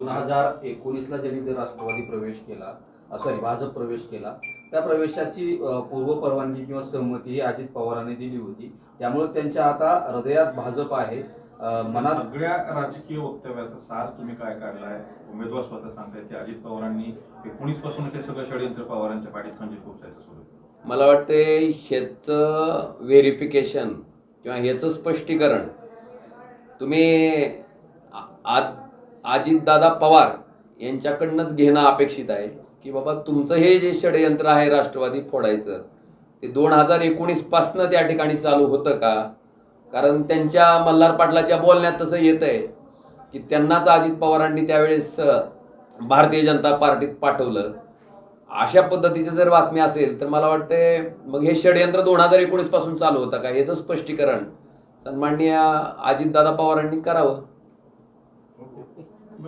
दोन हजार एकोणीसला ज्यांनी ते राष्ट्रवादी प्रवेश केला सॉरी भाजप प्रवेश केला त्या प्रवेशाची पूर्व परवानगी किंवा सहमती ही अजित पवारांनी दिली होती. त्यामुळे त्यांच्या आता हृदयात भाजप आहे. मनात सगळ्या राजकीय वक्तव्याचा सार तुम्ही काय काढलाय? उमेदवार स्वतः सांगतायत की अजित पवारांनी एकोणीस पासूनच हे सगळं षडयंत्र पवारांच्या पाठीत सुरू आहे. मला वाटते ह्याचं व्हेरिफिकेशन किंवा ह्याचं स्पष्टीकरण तुम्ही आज अजितदादा पवार यांच्याकडनंच घेणं अपेक्षित आहे की बाबा तुमचं हे जे षडयंत्र आहे राष्ट्रवादी फोडायचं ते दोन हजार एकोणीसपासनं त्या ठिकाणी चालू होतं का? कारण त्यांच्या मल्हार पाटलाच्या बोलण्यात तसं येत आहे की त्यांनाच अजित पवारांनी त्यावेळेस भारतीय जनता पार्टीत पाठवलं. अशा पद्धतीची जर बातमी असेल तर मला वाटते मग हे षडयंत्र दोन हजार एकोणीसपासून चालू होतं का? याचं स्पष्टीकरण सन्माननीय अजितदादा पवारांनी करावं.